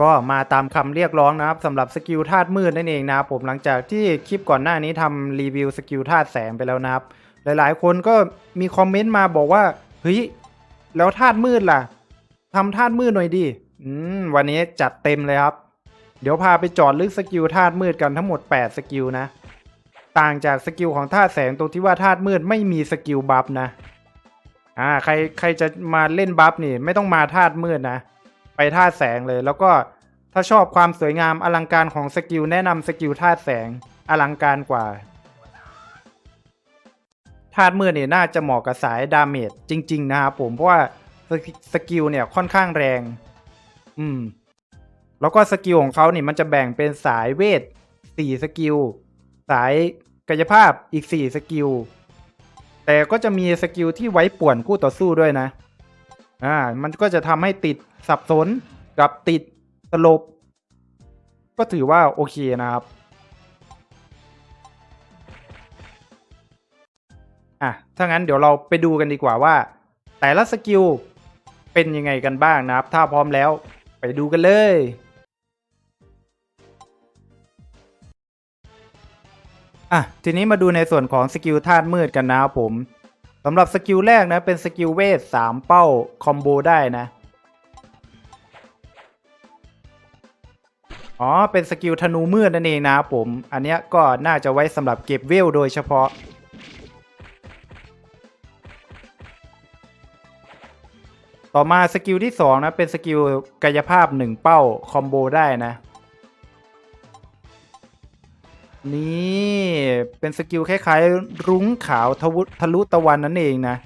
ก็มาตามคำเรียกร้องนะครับสำหรับสกิลธาตุมืดนั่นเองนะครับผมหลังจากที่คลิปก่อนหน้านี้ทำรีวิวสกิลธาตุแสงไปแล้วนะครับ หลายๆ คนก็มีคอมเมนต์มาบอกว่าเฮ้ยแล้วธาตุมืดล่ะทำธาตุมืดหน่อยดิอืมวันนี้จัดเต็มเลยครับ เดี๋ยวพาไปจอดลึกสกิลธาตุมืดกันทั้งหมด 8 สกิลนะ ต่างจากสกิลของธาตุแสงตรงที่ว่าธาตุมืดไม่มีสกิลบัฟนะอ่าใครใครจะมาเล่นบัฟนี่ไม่ต้องมาธาตุมืดนะ ไปธาตุแสงเลย แล้วก็ถ้าชอบความสวยงามอลังการของสกิลแนะนำสกิลธาตุแสงอลังการกว่าธาตุมืดเนี่ยน่าจะเหมาะกับสายดาเมจจริง ๆ นะครับผมเพราะว่าสกิสกิลเนี่ยค่อนข้างแรง อืม แล้วก็สกิลของเขาเนี่ยมันจะแบ่งเป็นสายเวทสี่สกิล สายกายภาพอีกสี่สกิล แต่ก็จะมีสกิลที่ไว้ป่วนคู่ต่อสู้ด้วยนะ อ่า มันก็จะทำให้ติดสับสนกับติดสลบ ก็ถือว่าโอเคนะครับ อะ ถ้างั้นเดี๋ยวเราไปดูกันดีกว่าว่า แต่ละสกิลเป็นยังไงกันบ้างนะครับ ถ้าพร้อมแล้วไปดูกันเลยอะทีนี้มาดูในส่วนของสกิลธาตุมืดกันนะครับผม สำหรับสกิลแรกนะ เป็นสกิลเวทสามเป้า คอมโบได้นะ อ๋อ เป็นสกิลธนูมืดนั่นเองนะผม อันเนี้ยก็น่าจะไว้สำหรับเก็บเวลโดยเฉพาะ ต่อมาสกิลที่2นะ เป็นสกิลกายภาพ 1 เป้า คอมโบได้นะ นี่เป็นสกิลคล้ายๆ รุ้งขาวทะวุทะลุตะวันนั่นเองนะ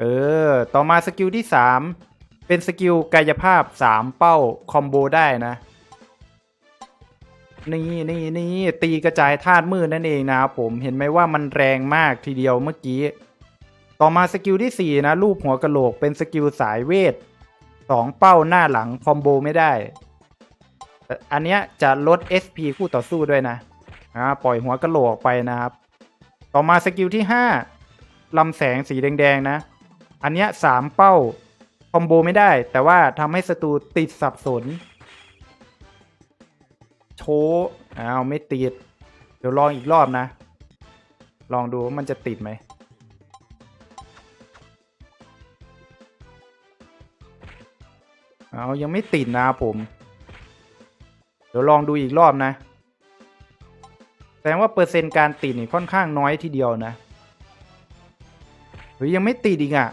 เออ ต่อมาสกิลที่ 3 เป็นสกิลกายภาพ 3 เป้า คอมโบได้นะ นี่นี่นี่ตีกระจายธาตุมืดนั่นเองนะผมเห็นไหมว่ามันแรงมากทีเดียวเมื่อกี้ ต่อมาสกิลที่ 4 นะ รูปหัวกะโหลกเป็นสกิลสายเวท 2 เป้าหน้าหลังคอมโบไม่ได้อันเนี้ยจะลด SP คู่ต่อสู้ด้วยนะ อ่าปล่อยหัวกระโหลกออกไปนะครับ ต่อมาสกิลที่ 5ลำแสงสีแดงๆนะ อันเนี้ย3เป้าคอมโบไม่ได้ แต่ว่าทำให้ศัตรูติดสับสน โชว์อ้าวไม่ติด เดี๋ยวลองอีกรอบนะ ลองดูว่ามันจะติดไหมเอายังไม่ติดนะผม เดี๋ยวลองดูอีกรอบนะ แสดงว่าเปอร์เซ็นต์การติดนี่ค่อนข้างน้อยทีเดียวนะเฮ้ยยังไม่ติดอีกอะ่ะ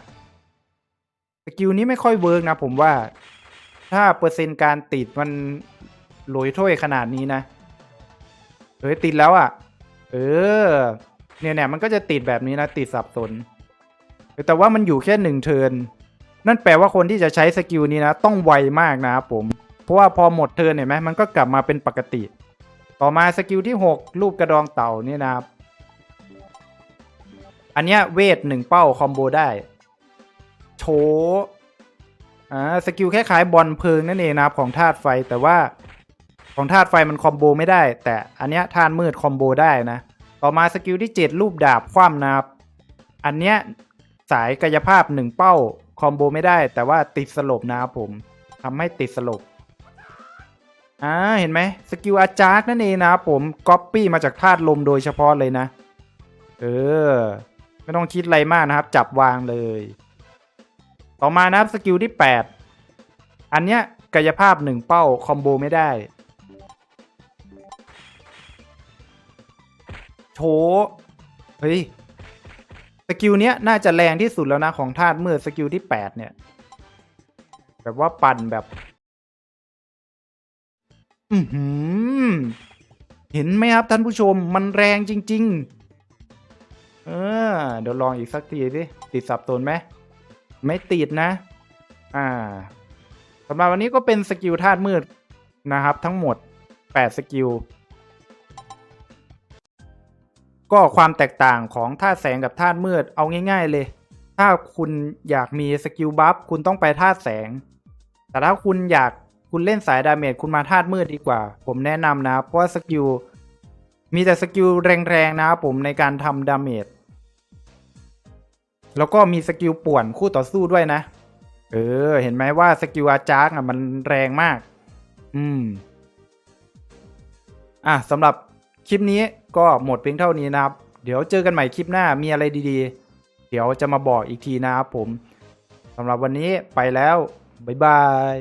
สกิลนี้ไม่ค่อยเวิร์กนะผมว่า ถ้าเปอร์เซ็นต์การติดมันหลอยถ้วยขนาดนี้นะเฮ้ยติดแล้วอะ่ะ เออ เนี่ยเนี่ยมันก็จะติดแบบนี้นะ ติดสับสน แต่ว่ามันอยู่แค่หนึ่งเทิร์นนั่นแปลว่าคนที่จะใช้สกิลนี้นะ ต้องไวมากนะครับผม เพราะว่าพอหมดเทิร์นเห็นไหมมันก็กลับมาเป็นปกติ ต่อมาสกิลที่ 6 รูปกระดองเต่านี่นะครับ อันเนี้ยเวทหนึ่งเป้าคอมโบได้ โชว์อ่าสกิลคล้ายๆบอลเพลิงนั่นเองนะครับของธาตุไฟแต่ว่าของธาตุไฟมันคอมโบไม่ได้ แต่อันเนี้ยธาตุมืดคอมโบได้นะ ต่อมาสกิลที่ 7 รูปดาบคว่ำนะครับ อันเนี้ยสายกายภาพหนึ่งเป้าคอมโบไม่ได้ แต่ว่าติดสลบนะครับผมทำให้ติดสลบ อ่าเห็นไหมสกิลอาจาร์กนั่นเองนะครับผมก๊อปปี้มาจากธาตุลมโดยเฉพาะเลยนะ เออ ไม่ต้องคิดอะไรมากนะครับ จับวางเลย ต่อมานะครับสกิลที่ 8 อันเนี้ยกายภาพหนึ่งเป้าคอมโบไม่ได้โชว์เฮ้ยสกิลเนี้ยน่าจะแรงที่สุดแล้วนะของธาตุมืดสกิลที่ 8 เนี่ย แบบว่าปั่นแบบ อือหือเห็นไหมครับท่านผู้ชมมันแรงจริง ๆ เออ เดี๋ยวลองอีกสักทีสิติดสับตนไหมไม่ติดนะ อ่าสำหรับวันนี้ก็เป็นสกิลธาตุมืดนะครับ ทั้งหมด 8 สกิล ก็ความแตกต่างของธาตุแสงกับธาตุมืดเอาง่าย ๆ เลย ถ้าคุณอยากมีสกิลบัฟคุณต้องไปธาตุแสง แต่ถ้าคุณอยาก คุณเล่นสายดาเมจคุณมาธาตุมืดดีกว่า ผมแนะนำนะ เพราะว่าสกิล มีแต่สกิลแรงๆนะครับผมในการทำดาเมจแล้วก็มีสกิลป่วนคู่ต่อสู้ด้วยนะ เออ เห็นไหมว่าสกิลอาจาร์กอะมันแรงมาก อืม อะสำหรับคลิปนี้ก็หมดเพียงเท่านี้นะครับ เดี๋ยวเจอกันใหม่คลิปหน้ามีอะไรดีๆ เดี๋ยวจะมาบอกอีกทีนะครับผมสำหรับวันนี้ไปแล้ว บ๊ายบาย